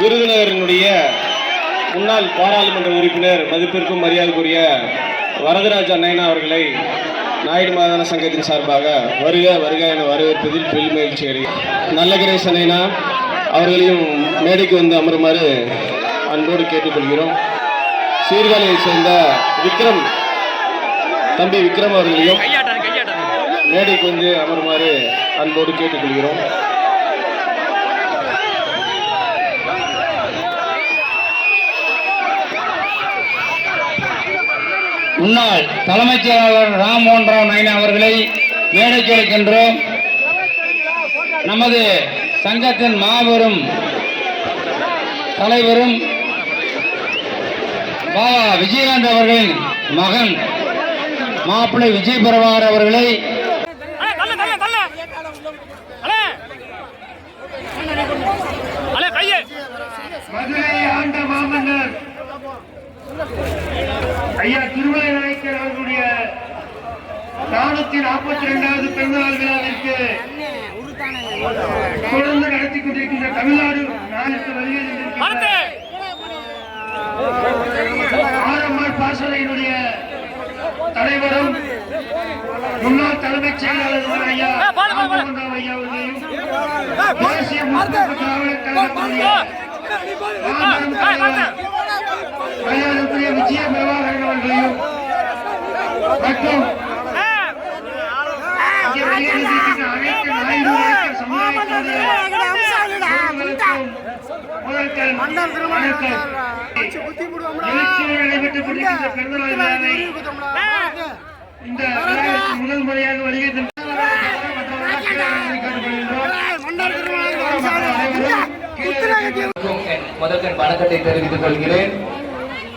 விருதுநகரினுடைய முன்னாள் பாராளுமன்ற உறுப்பினர் மதிப்பிற்கும் மரியாதைக்குரிய வரதராஜ அண்ணா அவர்களை நாயுடு மாதான சங்கத்தின் சார்பாக வருக வருக என வரவேற்பதில் பெரும் மகிழ்ச்சி அடைகிறேன். நல்ல கணேச அண்ணா அவர்களையும் மேடைக்கு வந்து அமருமாறு அன்போடு கேட்டுக்கொள்கிறோம். சீர்காழியைச் சேர்ந்த விக்ரம் தம்பி விக்ரம் அவர்களையும் மேடைக்கு வந்து அமருமாறு அன்போடு கேட்டுக்கொள்கிறோம். முன்னாள் தலைமைச் செயலாளர் ராம்மோகன் ராவ் நைனா அவர்களை மேடைக்கு அழைக்கின்றோம் நமது சங்கத்தின் மாபெரும் தலைவரும் பாபா விஜயகாந்த் அவர்களின் மகன் மாப்பிள்ளை விஜய் பிரபாகர் அவர்களை ஆண்ட மாமன்னர் ஐயா அவர்களுடைய நானூத்தி நாற்பத்தி இரண்டாவது பிறந்தநாள் விழாவிற்கு தொடர்ந்து நடத்தி கொண்டிருக்கின்ற தமிழ்நாடு நாளுக்கு வருகை பாசறையினுடைய தலைவரும் முன்னாள் தலைமைச் செயலாளர் ஐயா ஐயா அவர்களையும் தேசிய முற்போக்கு மரியாதைக்குரிய விஜய பிரபாகரன் அவர்களையும் மற்றும் இங்கே வெளியேறியிருக்கின்ற அனைத்து நாயுடு நாயக்கர் சமுதாயத்தினுடைய உறவுகளுக்கும் விழாவை இந்த முதல் முறையாக வருகை முதற்கண் வணக்கத்தை தெரிவித்துக் கொள்கிறேன்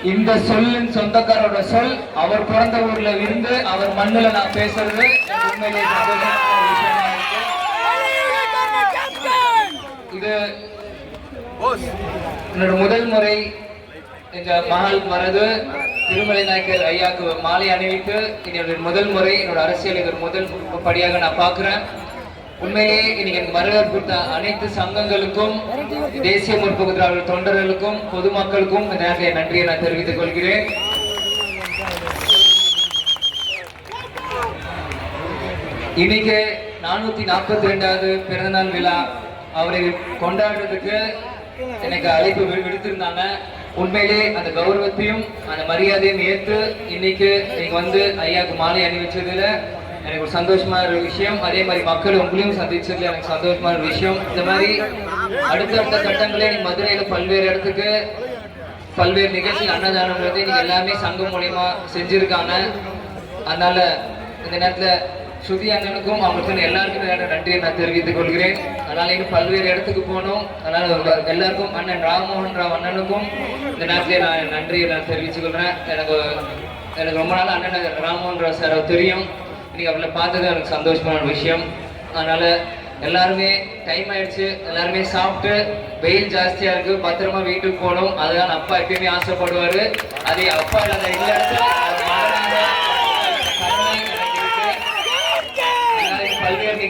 இந்த சொல்லின் சொந்தக்காரோட சொல் அவர் பிறந்த ஊர்ல இருந்து அவர் மண்ணுல நான் பேசுறது இருக்கு. இது முதல் முறை எங்க மகள் மரது திருமலை நாயக்கர் ஐயாக்கு மாலை அணிவித்து என்னுடைய முதல் முறை என்னோட அரசியல் இது ஒரு முதல் படியாக நான் பார்க்குறேன். உண்மையிலேயே இன்னைக்கு எனக்கு வரவேற்பு கொடுத்த அனைத்து சங்கங்களுக்கும் தேசிய முற்போக்கு திராவிட தொண்டர்களுக்கும் பொதுமக்களுக்கும் இந்த நேரத்தில் நன்றியை நான் தெரிவித்துக் கொள்கிறேன். இன்னைக்கு நானூத்தி நாற்பத்தி ரெண்டாவது பிறந்தநாள் விழா. அவரை கொண்டாடுறதுக்கு எனக்கு அழைப்பு விடுத்திருந்தாங்க. உண்மையிலே அந்த கௌரவத்தையும் அந்த மரியாதையும் ஏற்று இன்னைக்கு நீங்க வந்து ஐயாவுக்கு மாலை அணிவிச்சதுல எனக்கு ஒரு சந்தோஷமான ஒரு விஷயம். அதே மாதிரி மக்கள் உங்களையும் சந்திச்சதுல எனக்கு சந்தோஷமான ஒரு விஷயம். இந்த மாதிரி அடுத்தடுத்த கட்டங்களே நீ மதுரையில பல்வேறு இடத்துக்கு பல்வேறு நிகழ்ச்சி அன்னதானம் நீங்க எல்லாமே சங்கம் மூலியமா செஞ்சிருக்காங்க. அதனால இந்த நேரத்துல ஸ்ருதி அண்ணனுக்கும் அவங்களுக்கும் எல்லாருக்கும் நன்றியை நான் தெரிவித்துக் கொள்கிறேன். அதனால இன்னும் பல்வேறு இடத்துக்கு போகணும். அதனால எல்லாருக்கும் அண்ணன் ராம்மோகன் ராவ் அண்ணனுக்கும் இந்த நேரத்திலே நான் நன்றியை நான் தெரிவித்துக் கொள்றேன். எனக்கு எனக்கு ரொம்ப நாள் அண்ணன் ராம்மோகன் ராவ் சார் தெரியும். இன்னைக்கு அவங்கள பார்த்தது எனக்கு சந்தோஷமான விஷயம். அதனால எல்லாருமே டைம் ஆயிடுச்சு. எல்லாருமே சாப்பிட்டு வெயில் ஜாஸ்தியா இருக்கு. பத்திரமா வீட்டுக்கு போகணும். அதுதான் அப்பா எப்பயுமே ஆசைப்படுவாரு. அதே அப்பா இல்லாத இல்ல இடத்துல அவர் மகனாக கருணை எனக்கு இருக்கு. அதனால இங்க பல்வேறு